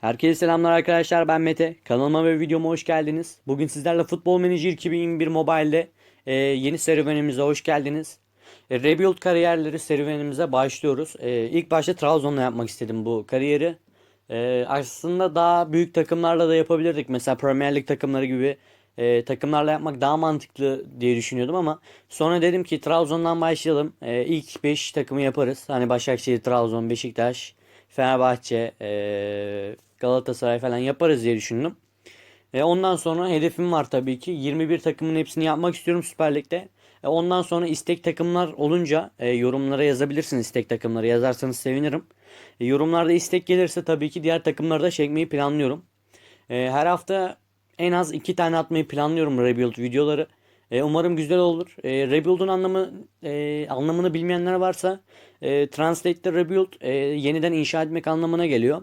Herkese selamlar arkadaşlar ben Mete. Kanalıma ve videoma hoş geldiniz. Bugün sizlerle Futbol Manager 2021 Mobile'de e, yeni serüvenimize hoş geldiniz. E, Rebuild kariyerleri serüvenimize başlıyoruz. E, ilk başta Trabzon'la yapmak istedim bu kariyeri. E, aslında daha büyük takımlarla da yapabilirdik. Mesela Premier Lig takımları gibi e, takımlarla yapmak daha mantıklı diye düşünüyordum ama sonra dedim ki Trabzon'dan başlayalım. E, ilk 5 takımı yaparız. Hani Başakşehir, Trabzon, Beşiktaş, Fenerbahçe, e, Galatasaray falan yaparız diye düşündüm. E, ondan sonra hedefim var tabii ki. 21 takımın hepsini yapmak istiyorum Süper Lig'de. E, ondan sonra istek takımlar olunca e, yorumlara yazabilirsiniz istek takımları. Yazarsanız sevinirim. E, yorumlarda istek gelirse tabii ki diğer takımları da çekmeyi planlıyorum. E, her hafta en az 2 tane atmayı planlıyorum Rebuild videoları. E, umarım güzel olur. E, Rebuild'un anlamı e, anlamını bilmeyenler varsa e, Translate'de Rebuild e, yeniden inşa etmek anlamına geliyor.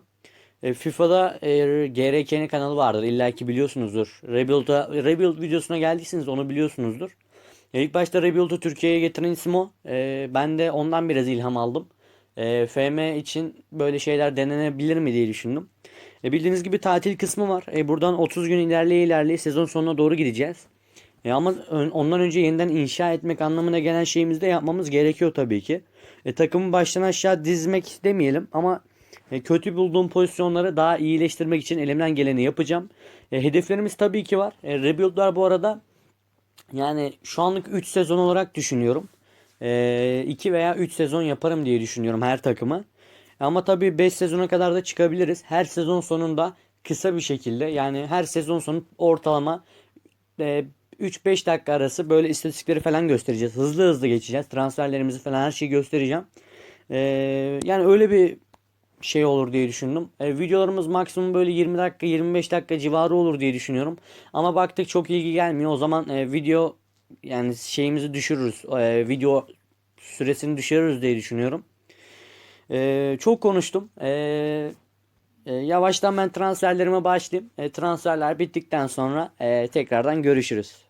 E, FIFA'da e, GRK'nin kanalı vardır. İlla ki biliyorsunuzdur. Rebuild'a Rebuild videosuna geldiyseniz onu biliyorsunuzdur. E, ilk başta Rebuild'u Türkiye'ye getiren isim o. E, ben de ondan biraz ilham aldım. E, FM için böyle şeyler denenebilir mi diye düşündüm. E, bildiğiniz gibi tatil kısmı var. E, buradan 30 gün ilerleye ilerleye sezon sonuna doğru gideceğiz. E, ama ön- ondan önce yeniden inşa etmek anlamına gelen şeyimizi de yapmamız gerekiyor tabii ki. E, takımı baştan aşağı dizmek demeyelim ama e, kötü bulduğum pozisyonları daha iyileştirmek için elimden geleni yapacağım. E, hedeflerimiz tabii ki var. E, rebuild'lar bu arada yani şu anlık 3 sezon olarak düşünüyorum. 2 veya 3 sezon yaparım diye düşünüyorum her takımı. Ama tabii 5 sezona kadar da çıkabiliriz. Her sezon sonunda kısa bir şekilde yani her sezon sonu ortalama e, 3-5 dakika arası böyle istatistikleri falan göstereceğiz. Hızlı hızlı geçeceğiz. Transferlerimizi falan her şeyi göstereceğim. E, yani öyle bir şey olur diye düşündüm. E, videolarımız maksimum böyle 20 dakika 25 dakika civarı olur diye düşünüyorum. Ama baktık çok ilgi gelmiyor. O zaman e, video yani şeyimizi düşürürüz. E, video süresini düşürürüz diye düşünüyorum. E, çok konuştum. E, e, yavaştan ben transferlerime başlayayım. E, transferler bittikten sonra e, tekrardan görüşürüz.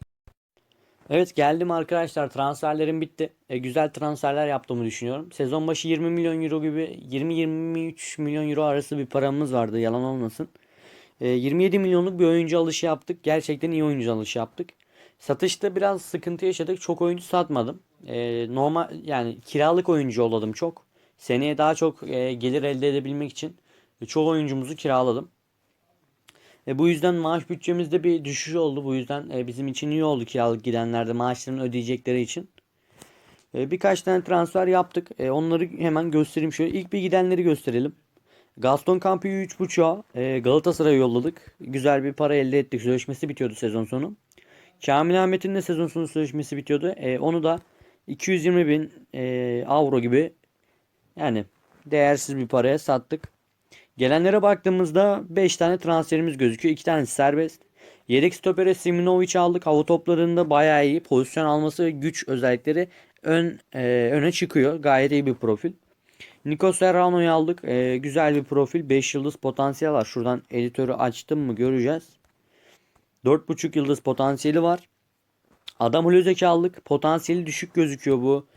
Evet geldim arkadaşlar transferlerim bitti. E, güzel transferler yaptığımı düşünüyorum. Sezon başı 20 milyon euro gibi 20-23 milyon euro arası bir paramız vardı yalan olmasın. E, 27 milyonluk bir oyuncu alışı yaptık. Gerçekten iyi oyuncu alışı yaptık. Satışta biraz sıkıntı yaşadık. Çok oyuncu satmadım. E, normal yani kiralık oyuncu yolladım çok. Seneye daha çok e, gelir elde edebilmek için e, çoğu oyuncumuzu kiraladım. E, bu yüzden maaş bütçemizde bir düşüş oldu. Bu yüzden e, bizim için iyi oldu kiralık gidenlerde maaşlarını ödeyecekleri için. E, birkaç tane transfer yaptık. E, onları hemen göstereyim şöyle. İlk bir gidenleri gösterelim. Gaston Campio'yu 3.5'a e, Galatasaray'a yolladık. Güzel bir para elde ettik. Sözleşmesi bitiyordu sezon sonu. Kamil Ahmet'in de sezon sonu sözleşmesi bitiyordu. E, onu da 220 bin e, avro gibi yani değersiz bir paraya sattık. Gelenlere baktığımızda 5 tane transferimiz gözüküyor. 2 tanesi serbest. Yedek stopere Siminovic aldık. Hava toplarında bayağı iyi. Pozisyon alması güç özellikleri ön e, öne çıkıyor. Gayet iyi bir profil. Nico Serrano'yu aldık. E, güzel bir profil. 5 yıldız potansiyel var. Şuradan editörü açtım mı göreceğiz. 4.5 yıldız potansiyeli var. Adam Hulözek'i aldık. Potansiyeli düşük gözüküyor bu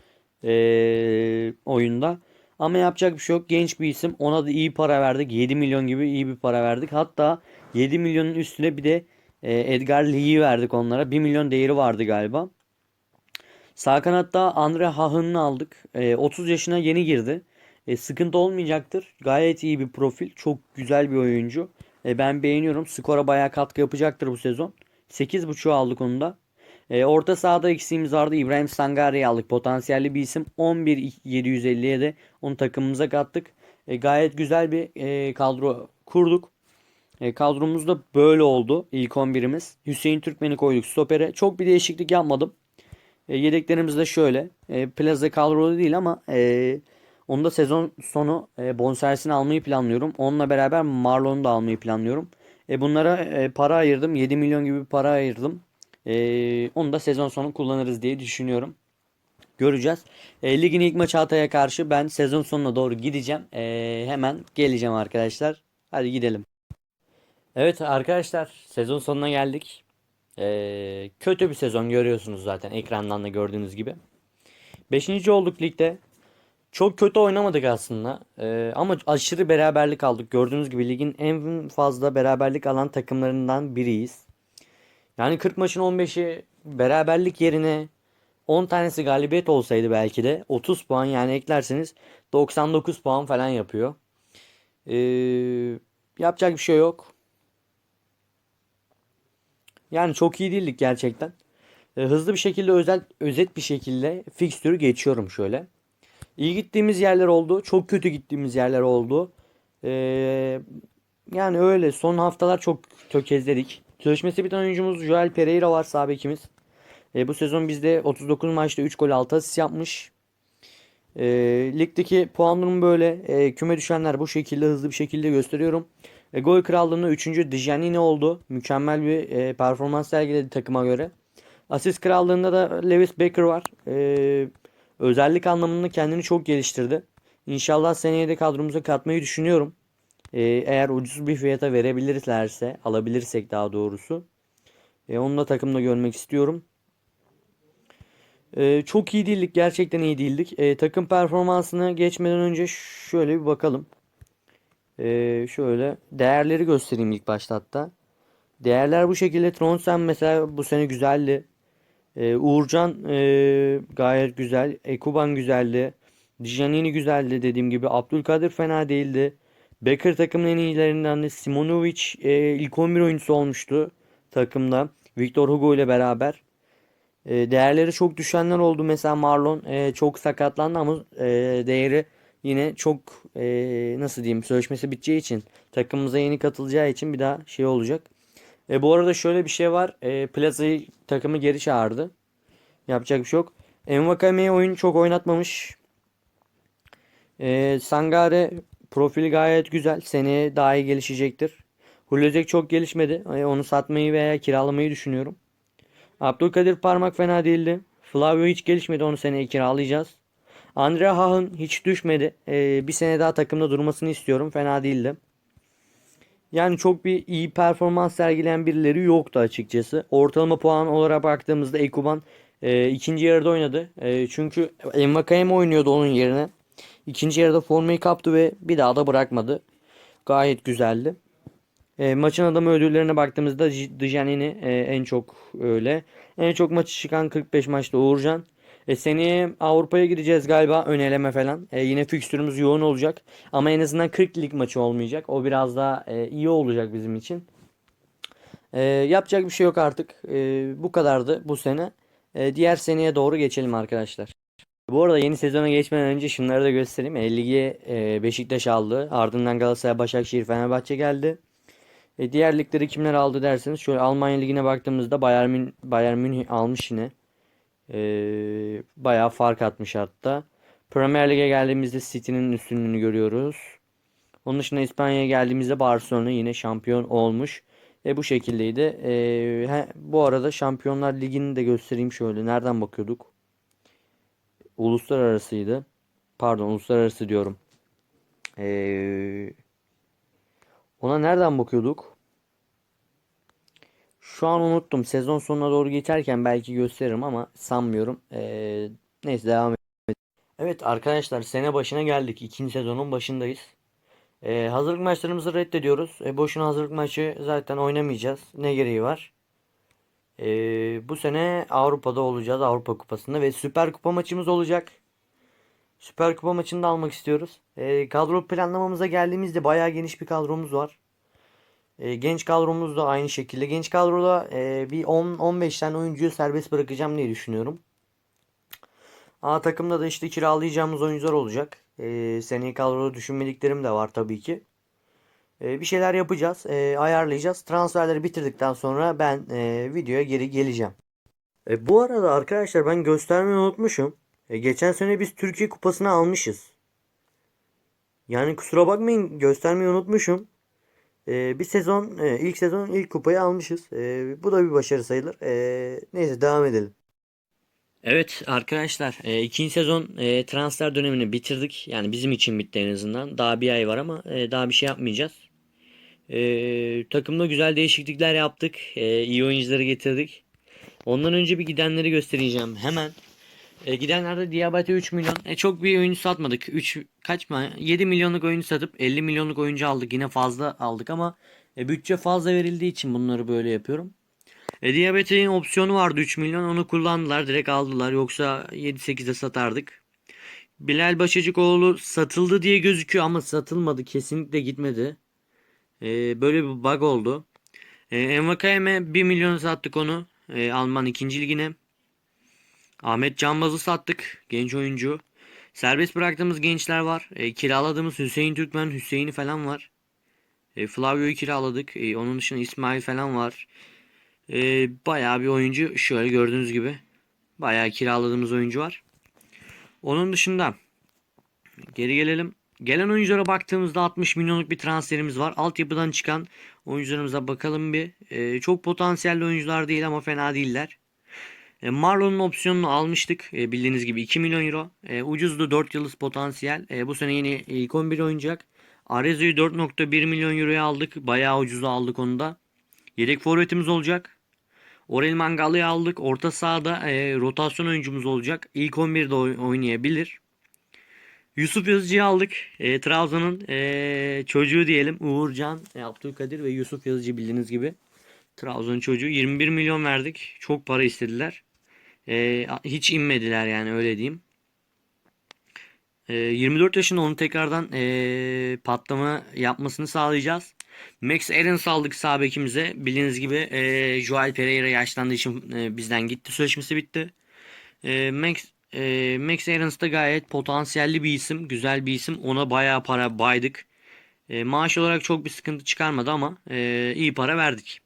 e, oyunda. Ama yapacak bir şey yok. Genç bir isim. Ona da iyi para verdik. 7 milyon gibi iyi bir para verdik. Hatta 7 milyonun üstüne bir de e, Edgar Lee'yi verdik onlara. 1 milyon değeri vardı galiba. Sağ kanatta Andre Hahın'ı aldık. E, 30 yaşına yeni girdi. E, sıkıntı olmayacaktır. Gayet iyi bir profil. Çok güzel bir oyuncu. E, ben beğeniyorum. Skora bayağı katkı yapacaktır bu sezon. 8.5'u aldık onu da. E, orta sahada eksiğimiz vardı. İbrahim Sangari'yi aldık. Potansiyelli bir isim. 11.750'ye de onu takımımıza kattık. E, gayet güzel bir e, kadro kurduk. E, kadromuz da böyle oldu. İlk 11'imiz. Hüseyin Türkmen'i koyduk stopere. Çok bir değişiklik yapmadım. E, yedeklerimiz de şöyle. E, Plaza kadroda değil ama e, onu da sezon sonu e, bonservisini almayı planlıyorum. Onunla beraber Marlon'u da almayı planlıyorum. E, bunlara e, para ayırdım. 7 milyon gibi para ayırdım. Ee, onu da sezon sonu kullanırız diye düşünüyorum. Göreceğiz. E, ligin ilk maçı Hatay'a karşı ben sezon sonuna doğru gideceğim. E, hemen geleceğim arkadaşlar. Hadi gidelim. Evet arkadaşlar sezon sonuna geldik. E, kötü bir sezon görüyorsunuz zaten ekrandan da gördüğünüz gibi. Beşinci olduk ligde. Çok kötü oynamadık aslında. Ee, ama aşırı beraberlik aldık. Gördüğünüz gibi ligin en fazla beraberlik alan takımlarından biriyiz. Yani 40 maçın 15'i beraberlik yerine 10 tanesi galibiyet olsaydı belki de 30 puan yani eklerseniz 99 puan falan yapıyor. Ee, yapacak bir şey yok. Yani çok iyi değildik gerçekten. Ee, hızlı bir şekilde özel özet bir şekilde fikstürü geçiyorum şöyle. İyi gittiğimiz yerler oldu. Çok kötü gittiğimiz yerler oldu. Ee, yani öyle. Son haftalar çok tökezledik. Sözleşmesi biten oyuncumuz Joel Pereira var sağ bekimiz. Ee, bu sezon bizde 39 maçta 3 gol 6 asist yapmış. Ee, ligdeki puan durumu böyle. Ee, küme düşenler bu şekilde hızlı bir şekilde gösteriyorum. E, gol krallığında 3. Djanini oldu. Mükemmel bir e, performans sergiledi takıma göre. Asist krallığında da Lewis Baker var. E, özellik anlamında kendini çok geliştirdi. İnşallah seneye de kadromuza katmayı düşünüyorum. E, eğer ucuz bir fiyata verebilirlerse, alabilirsek daha doğrusu. E, onu da takımda görmek istiyorum. E, çok iyi değildik. Gerçekten iyi değildik. E, takım performansına geçmeden önce şöyle bir bakalım. Ee, şöyle değerleri göstereyim ilk başta hatta. Değerler bu şekilde. Tronsen mesela bu sene güzeldi. Ee, Uğurcan e, gayet güzel. Ekuban güzeldi. Djanini güzeldi dediğim gibi. Abdülkadir fena değildi. Becker takımın en iyilerinden de Simonovic e, ilk 11 oyuncusu olmuştu takımda. Victor Hugo ile beraber. E, değerleri çok düşenler oldu. Mesela Marlon e, çok sakatlandı ama e, değeri yine çok e, nasıl diyeyim sözleşmesi biteceği için takımımıza yeni katılacağı için bir daha şey olacak. E, bu arada şöyle bir şey var. E, Plaza'yı takımı geri çağırdı. Yapacak bir şey yok. Envakame'yi oyun çok oynatmamış. E, Sangare profili gayet güzel. Seneye daha iyi gelişecektir. Hulözek çok gelişmedi. Onu satmayı veya kiralamayı düşünüyorum. Abdülkadir Parmak fena değildi. Flavio hiç gelişmedi. Onu seneye kiralayacağız. Andre Hahn hiç düşmedi. Ee, bir sene daha takımda durmasını istiyorum. Fena değildi. Yani çok bir iyi performans sergileyen birileri yoktu açıkçası. Ortalama puan olarak baktığımızda Ekuban e, ikinci yarıda oynadı. E, çünkü Envakayem oynuyordu onun yerine. İkinci yarıda formayı kaptı ve bir daha da bırakmadı. Gayet güzeldi. E, maçın adamı ödüllerine baktığımızda Djanini e, en çok öyle. En çok maçı çıkan 45 maçta Uğurcan. E, seneye Avrupa'ya gideceğiz galiba ön eleme falan. E, yine fikstürümüz yoğun olacak. Ama en azından 40 lig maçı olmayacak. O biraz daha e, iyi olacak bizim için. E, yapacak bir şey yok artık. E, bu kadardı bu sene. E, diğer seneye doğru geçelim arkadaşlar. Bu arada yeni sezona geçmeden önce şunları da göstereyim. E, ligi e, Beşiktaş aldı. Ardından Galatasaray, Başakşehir, Fenerbahçe geldi. E, diğer ligleri kimler aldı derseniz şöyle Almanya ligine baktığımızda Bayern, Mün Bayern Münih almış yine. Ee, bayağı fark atmış hatta. Premier Lig'e geldiğimizde City'nin üstünlüğünü görüyoruz. Onun dışında İspanya'ya geldiğimizde Barcelona yine şampiyon olmuş. E bu şekildeydi. E, he, bu arada Şampiyonlar Ligi'ni de göstereyim şöyle. Nereden bakıyorduk? Uluslararasıydı. Pardon uluslararası diyorum. E, ona nereden bakıyorduk? Şu an unuttum. Sezon sonuna doğru geçerken belki gösteririm ama sanmıyorum. Ee, neyse devam edelim. Evet arkadaşlar sene başına geldik. İkinci sezonun başındayız. Ee, hazırlık maçlarımızı reddediyoruz. E, boşuna hazırlık maçı zaten oynamayacağız. Ne gereği var? Ee, bu sene Avrupa'da olacağız. Avrupa Kupası'nda ve Süper Kupa maçımız olacak. Süper Kupa maçını da almak istiyoruz. Ee, kadro planlamamıza geldiğimizde bayağı geniş bir kadromuz var. E, genç kadromuz da aynı şekilde. Genç kadroda e, bir 10-15 tane oyuncuyu serbest bırakacağım diye düşünüyorum. A takımda da işte kiralayacağımız oyuncular olacak. E, seneye kadroda düşünmediklerim de var tabii ki. E, bir şeyler yapacağız. E, ayarlayacağız. Transferleri bitirdikten sonra ben e, videoya geri geleceğim. E, bu arada arkadaşlar ben göstermeyi unutmuşum. E, geçen sene biz Türkiye Kupası'nı almışız. Yani kusura bakmayın göstermeyi unutmuşum. Ee, bir sezon e, ilk sezon ilk kupayı almışız. Ee, bu da bir başarı sayılır. Ee, neyse devam edelim. Evet arkadaşlar e, ikinci sezon e, transfer dönemini bitirdik. Yani bizim için bitti en azından. Daha bir ay var ama e, daha bir şey yapmayacağız. E, takımda güzel değişiklikler yaptık. E, iyi oyuncuları getirdik. Ondan önce bir gidenleri göstereceğim hemen. E, gidenlerde Diabate 3 milyon. E, çok bir oyuncu satmadık. 3 kaç mı? 7 milyonluk oyuncu satıp 50 milyonluk oyuncu aldık. Yine fazla aldık ama e, bütçe fazla verildiği için bunları böyle yapıyorum. E, Diabete'nin opsiyonu vardı 3 milyon. Onu kullandılar. Direkt aldılar. Yoksa 7-8'de satardık. Bilal Başacıkoğlu satıldı diye gözüküyor ama satılmadı. Kesinlikle gitmedi. E, böyle bir bug oldu. E, Envakayeme 1 milyon sattık onu. E, Alman 2. ligine. Ahmet Canbaz'ı sattık. Genç oyuncu. Serbest bıraktığımız gençler var. E, kiraladığımız Hüseyin Türkmen, Hüseyin'i falan var. E, Flavio'yu kiraladık. E, onun dışında İsmail falan var. E, bayağı bir oyuncu. Şöyle gördüğünüz gibi. Bayağı kiraladığımız oyuncu var. Onun dışında geri gelelim. Gelen oyunculara baktığımızda 60 milyonluk bir transferimiz var. Altyapıdan çıkan oyuncularımıza bakalım bir. E, çok potansiyelli oyuncular değil ama fena değiller. E, Marlon'un opsiyonunu almıştık. E, bildiğiniz gibi 2 milyon euro. E, ucuzdu 4 yıldız potansiyel. E, bu sene yine ilk 11 oynayacak. Arezo'yu 4.1 milyon euroya aldık. Bayağı ucuza aldık onu da. Yedek forvetimiz olacak. Orel Mangalı'yı aldık. Orta sahada e, rotasyon oyuncumuz olacak. İlk 11'de oy- oynayabilir. Yusuf Yazıcı'yı aldık. E, Trabzon'un e, çocuğu diyelim. Uğurcan, e, Abdülkadir ve Yusuf Yazıcı bildiğiniz gibi. Trabzon çocuğu 21 milyon verdik. Çok para istediler. E, hiç inmediler yani öyle diyeyim. E, 24 yaşında onu tekrardan e, patlama yapmasını sağlayacağız. Max Aarons aldık sağ bekimize. Bildiğiniz gibi e, Joel Pereira yaşlandığı için e, bizden gitti. Sözleşmesi bitti. E, Max e, Max Aarons da gayet potansiyelli bir isim. Güzel bir isim. Ona bayağı para baydık. E, maaş olarak çok bir sıkıntı çıkarmadı ama e, iyi para verdik.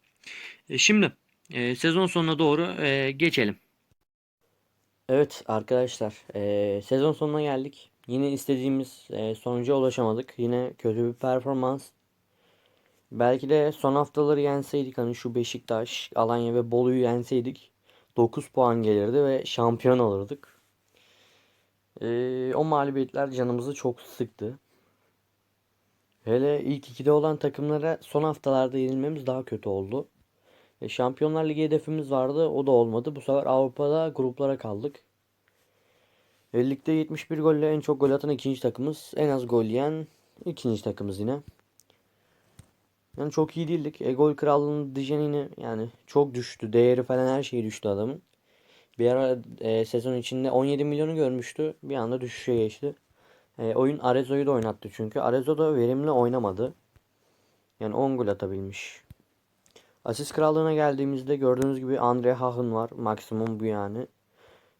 E, şimdi e, sezon sonuna doğru e, geçelim. Evet arkadaşlar e, sezon sonuna geldik. Yine istediğimiz e, sonuca ulaşamadık. Yine kötü bir performans. Belki de son haftaları yenseydik hani şu Beşiktaş, Alanya ve Bolu'yu yenseydik 9 puan gelirdi ve şampiyon olurduk. E, o mağlubiyetler canımızı çok sıktı. Hele ilk ikide olan takımlara son haftalarda yenilmemiz daha kötü oldu. E, Şampiyonlar Ligi hedefimiz vardı. O da olmadı. Bu sefer Avrupa'da gruplara kaldık. E, ligde 71 golle en çok gol atan ikinci takımız. En az gol yiyen ikinci takımız yine. Yani çok iyi değildik. E, gol krallığının Dijen'ini yani çok düştü. Değeri falan her şeyi düştü adamın. Bir ara e, sezon içinde 17 milyonu görmüştü. Bir anda düşüşe geçti. E, oyun Arezo'yu da oynattı çünkü. Arezo da verimli oynamadı. Yani 10 gol atabilmiş. Asist krallığına geldiğimizde gördüğünüz gibi Andre Hahn var. Maksimum bu yani.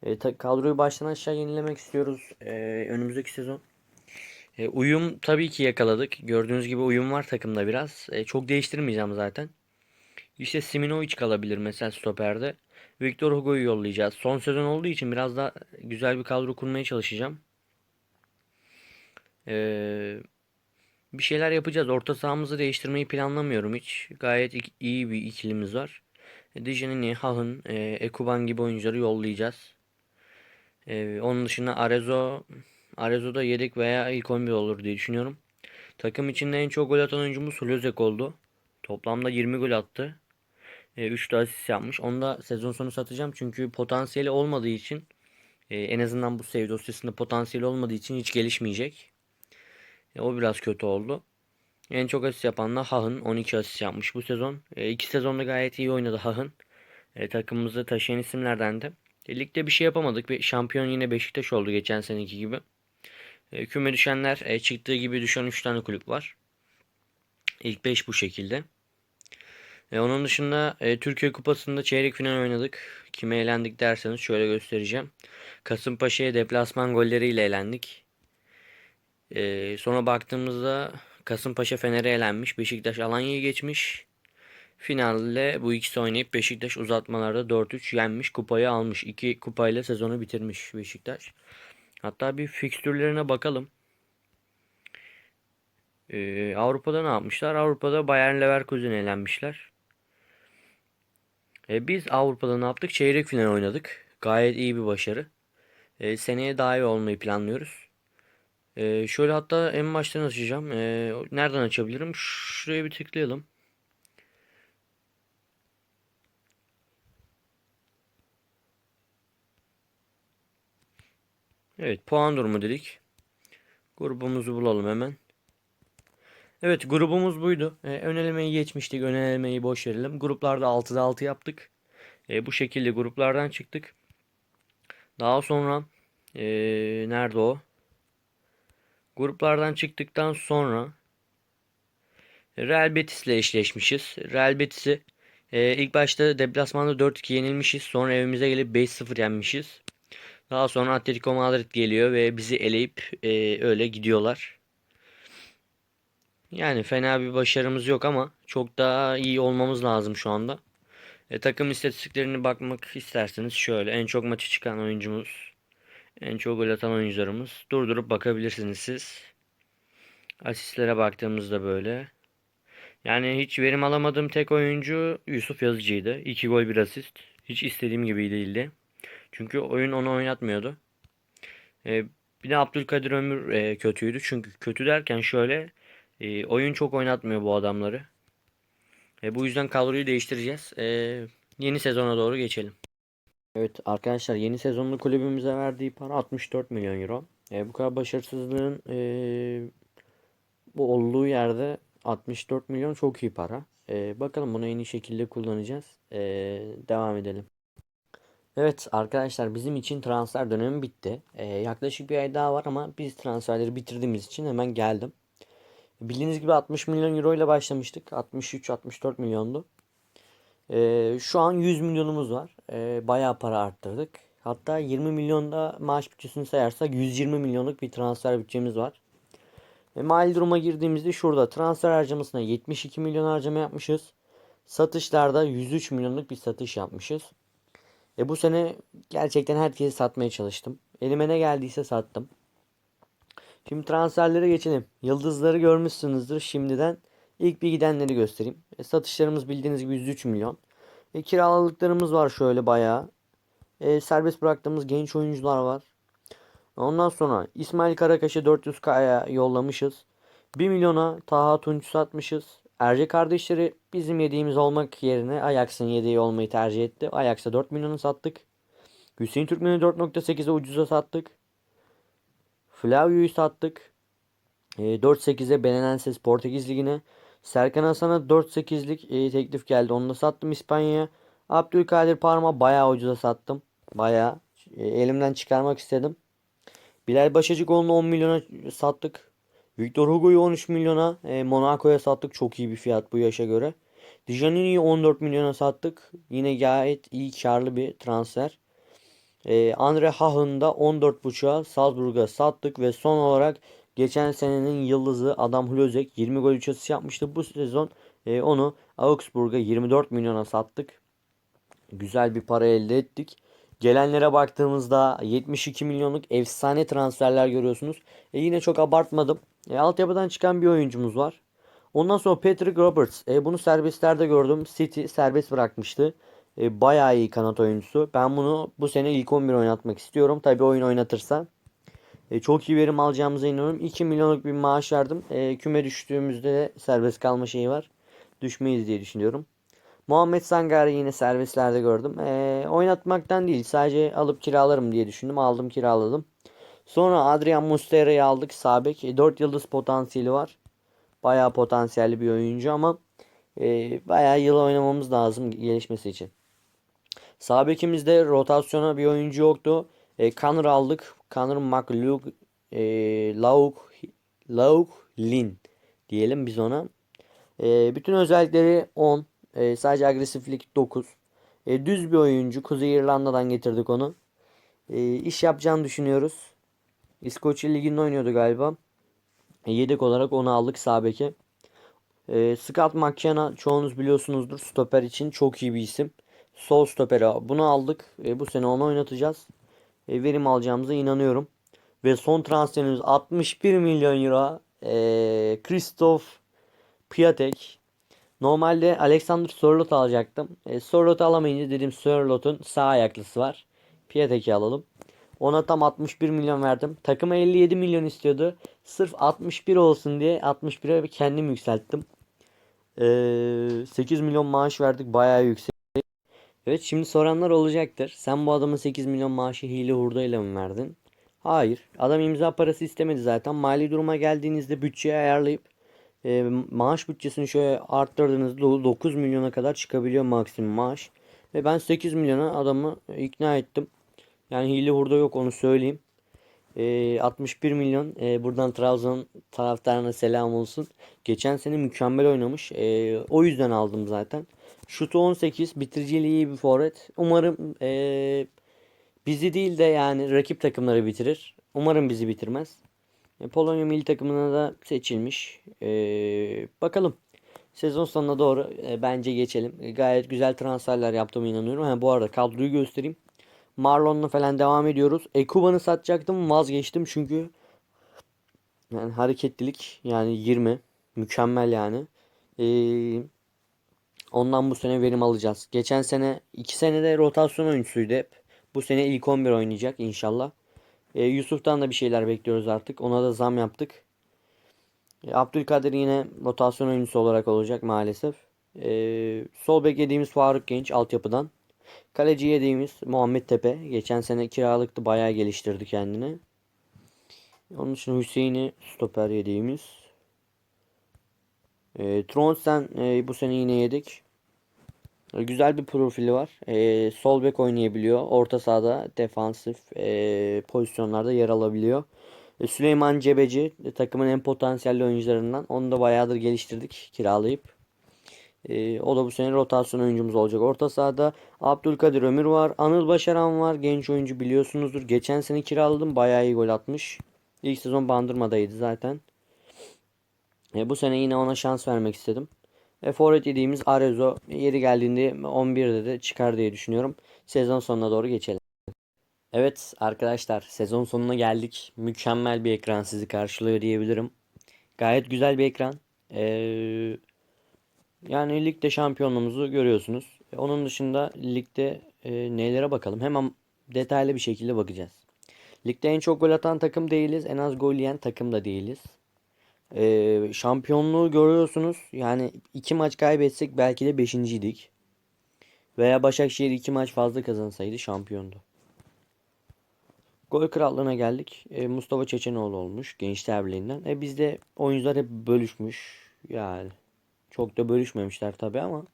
E, ta- kadroyu baştan aşağı yenilemek istiyoruz e, önümüzdeki sezon. E, uyum tabii ki yakaladık. Gördüğünüz gibi uyum var takımda biraz. E, çok değiştirmeyeceğim zaten. İşte Siminovic kalabilir mesela stoperde. Victor Hugo'yu yollayacağız. Son sezon olduğu için biraz da güzel bir kadro kurmaya çalışacağım. Eee bir şeyler yapacağız. Orta sahamızı değiştirmeyi planlamıyorum hiç. Gayet iyi bir ikilimiz var. E, Dijenini, Hahn, e, Ekuban gibi oyuncuları yollayacağız. E, onun dışında Arezo Arezo da yedek veya ilk 11 olur diye düşünüyorum. Takım içinde en çok gol atan oyuncumuz Hlozek oldu. Toplamda 20 gol attı. E, 3 de asist yapmış. Onu da sezon sonu satacağım. Çünkü potansiyeli olmadığı için e, en azından bu save dosyasında potansiyeli olmadığı için hiç gelişmeyecek. E, o biraz kötü oldu. En çok asist yapan da Hahn 12 asist yapmış bu sezon. E, iki sezonda gayet iyi oynadı Hahn. E, takımımızı taşıyan isimlerden de. E, ligde bir şey yapamadık. Şampiyon yine Beşiktaş oldu geçen seneki gibi. E, küme düşenler e, çıktığı gibi düşen 3 tane kulüp var. İlk 5 bu şekilde. E, onun dışında e, Türkiye Kupası'nda çeyrek final oynadık. Kime elendik derseniz şöyle göstereceğim. Kasımpaşa'ya deplasman golleriyle elendik. E, sonra baktığımızda Kasımpaşa Fener'e elenmiş. Beşiktaş Alanya'yı geçmiş. Finalde bu ikisi oynayıp Beşiktaş uzatmalarda 4-3 yenmiş. Kupayı almış. İki kupayla sezonu bitirmiş Beşiktaş. Hatta bir fikstürlerine bakalım. Ee, Avrupa'da ne yapmışlar? Avrupa'da Bayern Leverkusen'e elenmişler. Ee, biz Avrupa'da ne yaptık? Çeyrek final oynadık. Gayet iyi bir başarı. Ee, seneye daha iyi olmayı planlıyoruz. Ee, şöyle hatta en baştan açacağım. Ee, nereden açabilirim? Şuraya bir tıklayalım. Evet puan durumu dedik. Grubumuzu bulalım hemen. Evet grubumuz buydu. Ee, ön elemeyi geçmiştik. Ön elemeyi boş verelim. Gruplarda 6'da 6 yaptık. Ee, bu şekilde gruplardan çıktık. Daha sonra ee, nerede o? Gruplardan çıktıktan sonra Real Betis'le eşleşmişiz. Real Betis'i ee, ilk başta deplasmanda 4-2 yenilmişiz. Sonra evimize gelip 5-0 yenmişiz. Daha sonra Atletico Madrid geliyor ve bizi eleyip ee, öyle gidiyorlar. Yani fena bir başarımız yok ama çok daha iyi olmamız lazım şu anda. E, takım istatistiklerine bakmak isterseniz şöyle en çok maçı çıkan oyuncumuz, en çok gol atan oyuncularımız. Durdurup bakabilirsiniz siz. Asistlere baktığımızda böyle. Yani hiç verim alamadığım tek oyuncu Yusuf Yazıcı'ydı. 2 gol 1 asist. Hiç istediğim gibi değildi. Çünkü oyun onu oynatmıyordu. E, bir de Abdülkadir Ömür e, kötüydü. Çünkü kötü derken şöyle e, oyun çok oynatmıyor bu adamları. E, bu yüzden kadroyu değiştireceğiz. E, yeni sezona doğru geçelim. Evet arkadaşlar yeni sezonlu kulübümüze verdiği para 64 milyon euro. E, bu kadar başarısızlığın e, bu olduğu yerde 64 milyon çok iyi para. E, bakalım bunu en iyi şekilde kullanacağız. E, devam edelim. Evet arkadaşlar bizim için transfer dönemi bitti. E, yaklaşık bir ay daha var ama biz transferleri bitirdiğimiz için hemen geldim. Bildiğiniz gibi 60 milyon euro ile başlamıştık. 63-64 milyondu. Ee, şu an 100 milyonumuz var. Ee, bayağı para arttırdık. Hatta 20 milyonda maaş bütçesini sayarsak 120 milyonluk bir transfer bütçemiz var. E, mali duruma girdiğimizde şurada transfer harcamasına 72 milyon harcama yapmışız. Satışlarda 103 milyonluk bir satış yapmışız. E, bu sene gerçekten herkesi satmaya çalıştım. Elime ne geldiyse sattım. Şimdi transferlere geçelim. Yıldızları görmüşsünüzdür şimdiden. İlk bir gidenleri göstereyim. E, satışlarımız bildiğiniz gibi 103 milyon. E, kiralalıklarımız var şöyle bayağı. E, serbest bıraktığımız genç oyuncular var. Ondan sonra İsmail Karakaş'ı 400K'ya yollamışız. 1 milyona Taha Tunç satmışız. Erce kardeşleri bizim yediğimiz olmak yerine Ajax'ın yediği olmayı tercih etti. Ajax'a 4 milyonu sattık. Hüseyin Türkmen'i 4.8'e ucuza sattık. Flavio'yu sattık. E, 4.8'e Belenenses Portekiz Ligi'ne. Serkan Hasan'a 4.8'lik e, teklif geldi. Onu da sattım İspanya'ya. Abdülkadir Parma bayağı ucuza sattım. Bayağı e, elimden çıkarmak istedim. Bilal Başacıkoğlu'nu 10 milyona sattık. Victor Hugo'yu 13 milyona e, Monaco'ya sattık. Çok iyi bir fiyat bu yaşa göre. Dijanini'yi 14 milyona sattık. Yine gayet iyi karlı bir transfer. E, Andre Hah'ın da 14.5'a Salzburg'a sattık ve son olarak geçen senenin yıldızı Adam Hlozek 20 gol 3 asist yapmıştı. Bu sezon e, onu Augsburg'a 24 milyona sattık. Güzel bir para elde ettik. Gelenlere baktığımızda 72 milyonluk efsane transferler görüyorsunuz. E yine çok abartmadım. E, altyapıdan çıkan bir oyuncumuz var. Ondan sonra Patrick Roberts. E, bunu serbestlerde gördüm. City serbest bırakmıştı. E, bayağı iyi kanat oyuncusu. Ben bunu bu sene ilk 11 oynatmak istiyorum. Tabii oyun oynatırsa. E, çok iyi verim alacağımıza inanıyorum. 2 milyonluk bir maaş verdim. E, küme düştüğümüzde de serbest kalma şeyi var. Düşmeyiz diye düşünüyorum. Muhammed Sangari yine servistlerde gördüm. E, oynatmaktan değil sadece alıp kiralarım diye düşündüm. Aldım kiraladım. Sonra Adrian Mustera'yı aldık. Sabek. E, 4 yıldız potansiyeli var. Bayağı potansiyelli bir oyuncu ama e, bayağı yıl oynamamız lazım gelişmesi için. Sağ bekimizde rotasyona bir oyuncu yoktu. E, Connor aldık. Connor McLeod e, Lauk Lauk Lin diyelim biz ona. E, bütün özellikleri 10. E, sadece agresiflik 9. E, düz bir oyuncu. Kuzey İrlanda'dan getirdik onu. E, iş yapacağını düşünüyoruz. İskoçya Ligi'nde oynuyordu galiba. E, yedek olarak onu aldık sağ beke. E, Scott McKenna çoğunuz biliyorsunuzdur. Stoper için çok iyi bir isim. Sol stoperi bunu aldık. E, bu sene onu oynatacağız. E, verim alacağımıza inanıyorum. Ve son transferimiz 61 milyon euro. E, Christoph Piatek. Normalde Alexander Sörloth alacaktım. E, Sörloth'u alamayınca dedim Sörloth'un sağ ayaklısı var. Piatek'i alalım. Ona tam 61 milyon verdim. Takıma 57 milyon istiyordu. Sırf 61 olsun diye 61'e kendim yükselttim. E, 8 milyon maaş verdik. Bayağı yüksek. Evet şimdi soranlar olacaktır. Sen bu adamın 8 milyon maaşı hile hurdayla mı verdin? Hayır. Adam imza parası istemedi zaten. Mali duruma geldiğinizde bütçeyi ayarlayıp e, maaş bütçesini şöyle arttırdığınızda 9 milyona kadar çıkabiliyor maksimum maaş. Ve ben 8 milyona adamı ikna ettim. Yani hile hurda yok onu söyleyeyim. E, 61 milyon e, buradan Trabzon taraftarına selam olsun. Geçen sene mükemmel oynamış. E, o yüzden aldım zaten. Şutu 18. Bitiriciliği iyi bir forvet. Umarım e, bizi değil de yani rakip takımları bitirir. Umarım bizi bitirmez. E, Polonya milli takımına da seçilmiş. E, bakalım. Sezon sonuna doğru e, bence geçelim. E, gayet güzel transferler yaptığıma inanıyorum. Ha, bu arada kadroyu göstereyim. Marlon'la falan devam ediyoruz. Ekuban'ı satacaktım vazgeçtim çünkü yani hareketlilik yani 20 mükemmel yani. Ee, ondan bu sene verim alacağız. Geçen sene 2 senede rotasyon oyuncusuydu hep. Bu sene ilk 11 oynayacak inşallah. Ee, Yusuf'tan da bir şeyler bekliyoruz artık. Ona da zam yaptık. Ee, Abdülkadir yine rotasyon oyuncusu olarak olacak maalesef. Ee, sol bek yediğimiz Faruk Genç altyapıdan. Kaleci yediğimiz Muhammed Tepe. Geçen sene kiralıktı bayağı geliştirdi kendini. Onun için Hüseyin'i stoper yediğimiz. E, Tronsen e, bu sene yine yedik. E, güzel bir profili var. E, sol bek oynayabiliyor. Orta sahada defansif e, pozisyonlarda yer alabiliyor. E, Süleyman Cebeci e, takımın en potansiyelli oyuncularından. Onu da bayağıdır geliştirdik kiralayıp. E, o da bu sene rotasyon oyuncumuz olacak. Orta sahada Abdülkadir Ömür var. Anıl Başaran var. Genç oyuncu biliyorsunuzdur. Geçen sene kiraladım. Bayağı iyi gol atmış. İlk sezon Bandırma'daydı zaten. E, bu sene yine ona şans vermek istedim. E, forvet yediğimiz Arezo yeri geldiğinde 11'de de çıkar diye düşünüyorum. Sezon sonuna doğru geçelim. Evet arkadaşlar sezon sonuna geldik. Mükemmel bir ekran sizi karşılıyor diyebilirim. Gayet güzel bir ekran. Ee, yani ligde şampiyonluğumuzu görüyorsunuz. E, Onun dışında ligde e, nelere bakalım. Hemen detaylı bir şekilde bakacağız. Ligde en çok gol atan takım değiliz. En az gol yiyen takım da değiliz. E, şampiyonluğu görüyorsunuz. Yani iki maç kaybetsek belki de beşinciydik. Veya Başakşehir iki maç fazla kazansaydı şampiyondu. Gol krallığına geldik. E, Mustafa Çeçenoğlu olmuş Gençler Birliği'nden. E, bizde oyuncular hep bölüşmüş. Yani çok da bölüşmemişler tabi ama.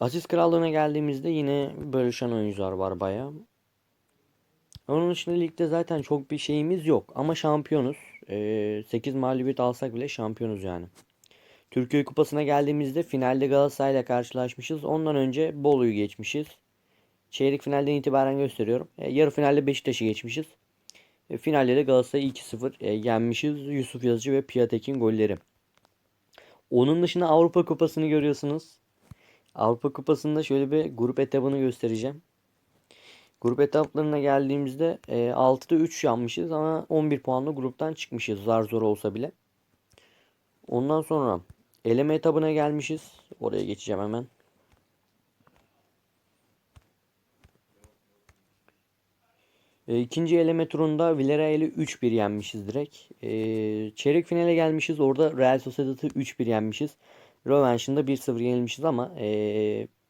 Asist krallığına geldiğimizde yine bölüşen oyuncular var baya. Onun dışında ligde zaten çok bir şeyimiz yok. Ama şampiyonuz. Ee, 8 mağlubiyet alsak bile şampiyonuz yani. Türkiye Kupası'na geldiğimizde finalde Galatasaray'la karşılaşmışız. Ondan önce Bolu'yu geçmişiz. Çeyrek finalden itibaren gösteriyorum. E, yarı finalde Beşiktaş'ı geçmişiz. E, finalde de Galatasaray'ı 2-0 e, yenmişiz. Yusuf Yazıcı ve Piatek'in golleri. Onun dışında Avrupa Kupası'nı görüyorsunuz. Avrupa Kupası'nda şöyle bir grup etabını göstereceğim. Grup etaplarına geldiğimizde e, 6'da 3 yanmışız ama 11 puanla gruptan çıkmışız zar zor olsa bile. Ondan sonra eleme etabına gelmişiz. Oraya geçeceğim hemen. E, ikinci eleme turunda Villarreal'i 3-1 yenmişiz direkt. E, çeyrek finale gelmişiz. Orada Real Sociedad'ı 3-1 yenmişiz. Rövanşında 1-0 yenilmişiz ama e,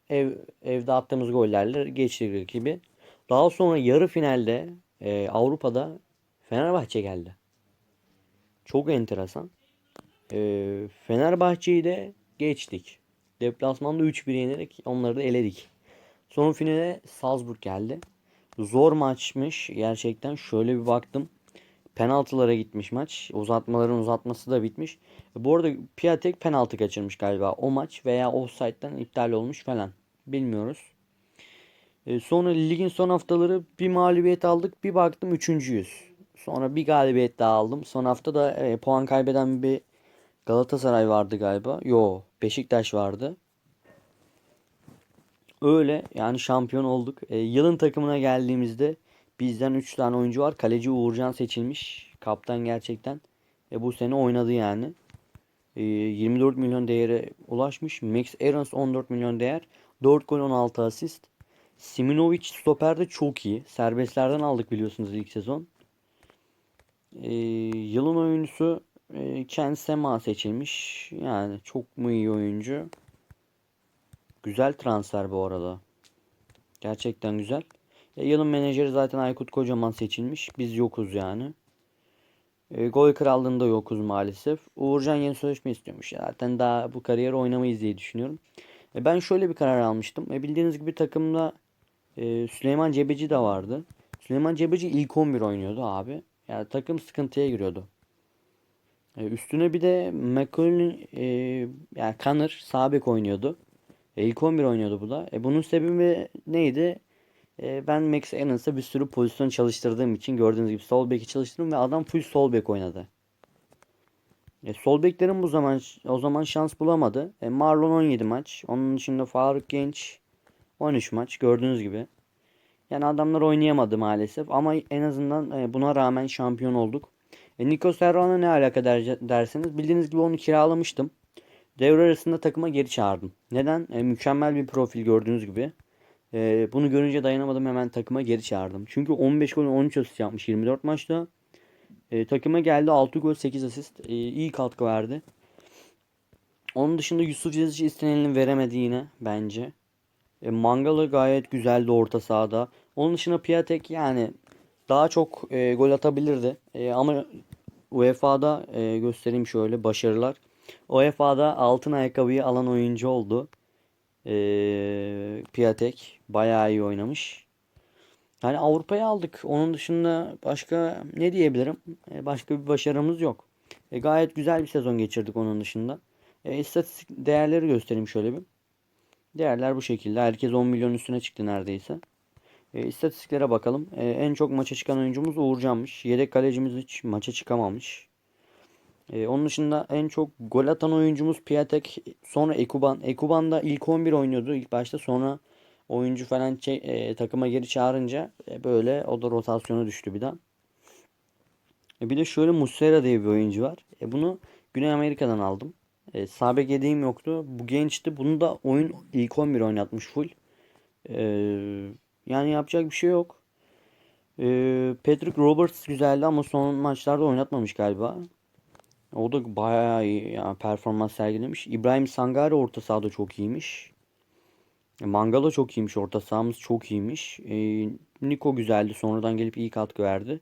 ev evde attığımız gollerle geçtik gibi. Daha sonra yarı finalde e, Avrupa'da Fenerbahçe geldi. Çok enteresan. E, Fenerbahçe'yi de geçtik. Deplasmanda 3-1 yenerek onları da eledik. Son finale Salzburg geldi. Zor maçmış gerçekten. Şöyle bir baktım. Penaltılara gitmiş maç. Uzatmaların uzatması da bitmiş. Bu arada Piatek penaltı kaçırmış galiba o maç veya offside'den iptal olmuş falan. Bilmiyoruz. E, sonra ligin son haftaları bir mağlubiyet aldık. Bir baktım üçüncüyüz. Sonra bir galibiyet daha aldım. Son hafta da e, puan kaybeden bir Galatasaray vardı galiba. Yo Beşiktaş vardı. Öyle yani şampiyon olduk. E, yılın takımına geldiğimizde bizden 3 tane oyuncu var. Kaleci Uğurcan seçilmiş. Kaptan gerçekten. E, bu sene oynadı yani. E, 24 milyon değere ulaşmış. Max Aarons 14 milyon değer. 4 gol 16 asist. Siminovic stoperde çok iyi. Serbestlerden aldık biliyorsunuz ilk sezon. E, yılın oyuncusu e, Ken Sema seçilmiş. Yani çok mu iyi oyuncu? Güzel transfer bu arada. Gerçekten güzel. E, yılın menajeri zaten Aykut Kocaman seçilmiş. Biz yokuz yani. E, gol krallığında yokuz maalesef. Uğurcan yeni sözleşme istiyormuş. Zaten daha bu kariyeri oynamayız diye düşünüyorum. E, ben şöyle bir karar almıştım. E, bildiğiniz gibi takımda e, Süleyman Cebeci de vardı. Süleyman Cebeci ilk 11 oynuyordu abi. Yani takım sıkıntıya giriyordu. E, üstüne bir de McCollum e, yani Connor sağ bek oynuyordu. E, ilk 11 oynuyordu bu da. E, bunun sebebi neydi? E, ben Max Evans'a bir sürü pozisyon çalıştırdığım için gördüğünüz gibi sol beki çalıştırdım ve adam full sol bek oynadı. E, sol beklerim bu zaman o zaman şans bulamadı. E, Marlon 17 maç. Onun dışında Faruk Genç 13 maç gördüğünüz gibi. Yani adamlar oynayamadı maalesef ama en azından e, buna rağmen şampiyon olduk. E, Nico Serrano ne alaka der, derseniz bildiğiniz gibi onu kiralamıştım. Devre arasında takıma geri çağırdım. Neden? E, mükemmel bir profil gördüğünüz gibi. E, bunu görünce dayanamadım hemen takıma geri çağırdım. Çünkü 15 gol 13 asist yapmış 24 maçta. E, takıma geldi 6 gol 8 asist. E, iyi katkı verdi. Onun dışında Yusuf Yazıcı istenileni veremedi yine bence. E, Mangalı gayet güzeldi orta sahada. Onun dışında Piatek yani daha çok e, gol atabilirdi. E, ama UEFA'da e, göstereyim şöyle başarılar. UEFA'da altın ayakkabıyı alan oyuncu oldu. E, Piatek bayağı iyi oynamış. Yani Avrupa'ya aldık. Onun dışında başka ne diyebilirim? E, başka bir başarımız yok. E, gayet güzel bir sezon geçirdik onun dışında. E, istatistik değerleri göstereyim şöyle bir. Değerler bu şekilde. Herkes 10 milyon üstüne çıktı neredeyse. E, istatistiklere bakalım. E, en çok maça çıkan oyuncumuz Uğurcan'mış. Yedek kalecimiz hiç maça çıkamamış. E, onun dışında en çok gol atan oyuncumuz Piatek. Sonra Ekuban. Ekuban da ilk 11 oynuyordu ilk başta. Sonra oyuncu falan e, takıma geri çağırınca e, böyle o da rotasyona düştü bir daha. E, bir de şöyle Muslera diye bir oyuncu var. E, bunu Güney Amerika'dan aldım. E, sağ bek yedeğim yoktu. Bu gençti. Bunu da oyun ilk 11 oynatmış full. E, yani yapacak bir şey yok. E, Patrick Roberts güzeldi ama son maçlarda oynatmamış galiba. O da bayağı iyi yani performans sergilemiş. İbrahim Sangare orta sahada çok iyiymiş. E, Mangala çok iyiymiş. Orta sahamız çok iyiymiş. E, Niko güzeldi. Sonradan gelip iyi katkı verdi.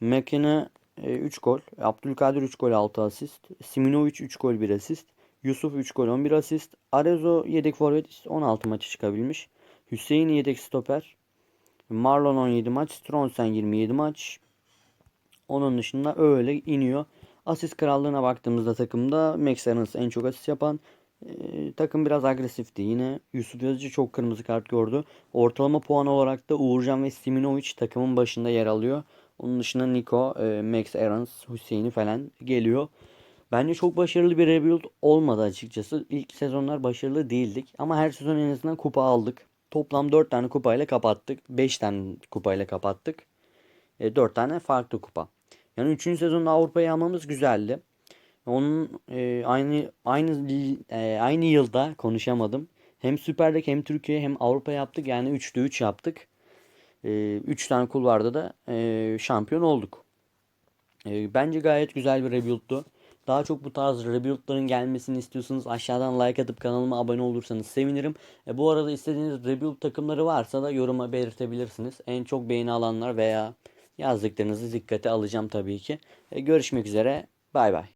McKenna 3 gol. Abdülkadir 3 gol 6 asist. Siminovic 3 gol 1 asist. Yusuf 3 gol 11 asist. Arezo yedek forvet 16 maçı çıkabilmiş. Hüseyin yedek stoper. Marlon 17 maç. Stronsen 27 maç. Onun dışında öyle iniyor. Asist krallığına baktığımızda takımda Max Aarons en çok asist yapan. Ee, takım biraz agresifti. Yine Yusuf Yazıcı çok kırmızı kart gördü. Ortalama puan olarak da Uğurcan ve Siminovic takımın başında yer alıyor. Onun dışında Nico, e, Max Aarons, Hüseyin'i falan geliyor. Bence çok başarılı bir rebuild olmadı açıkçası. İlk sezonlar başarılı değildik. Ama her sezon en azından kupa aldık. Toplam 4 tane kupayla kapattık. 5 tane kupayla kapattık. E, 4 tane farklı kupa. Yani 3. sezonda Avrupa'yı almamız güzeldi. Onun e, aynı aynı e, aynı yılda konuşamadım. Hem Süper Lig hem Türkiye hem Avrupa yaptık. Yani 3'te 3 yaptık. 3 tane kulvarda da e, şampiyon olduk. E, bence gayet güzel bir rebuild'tu. Daha çok bu tarz rebuild'ların gelmesini istiyorsanız aşağıdan like atıp kanalıma abone olursanız sevinirim. E, bu arada istediğiniz rebuild takımları varsa da yoruma belirtebilirsiniz. En çok beğeni alanlar veya yazdıklarınızı dikkate alacağım tabii ki. E, görüşmek üzere. Bay bay.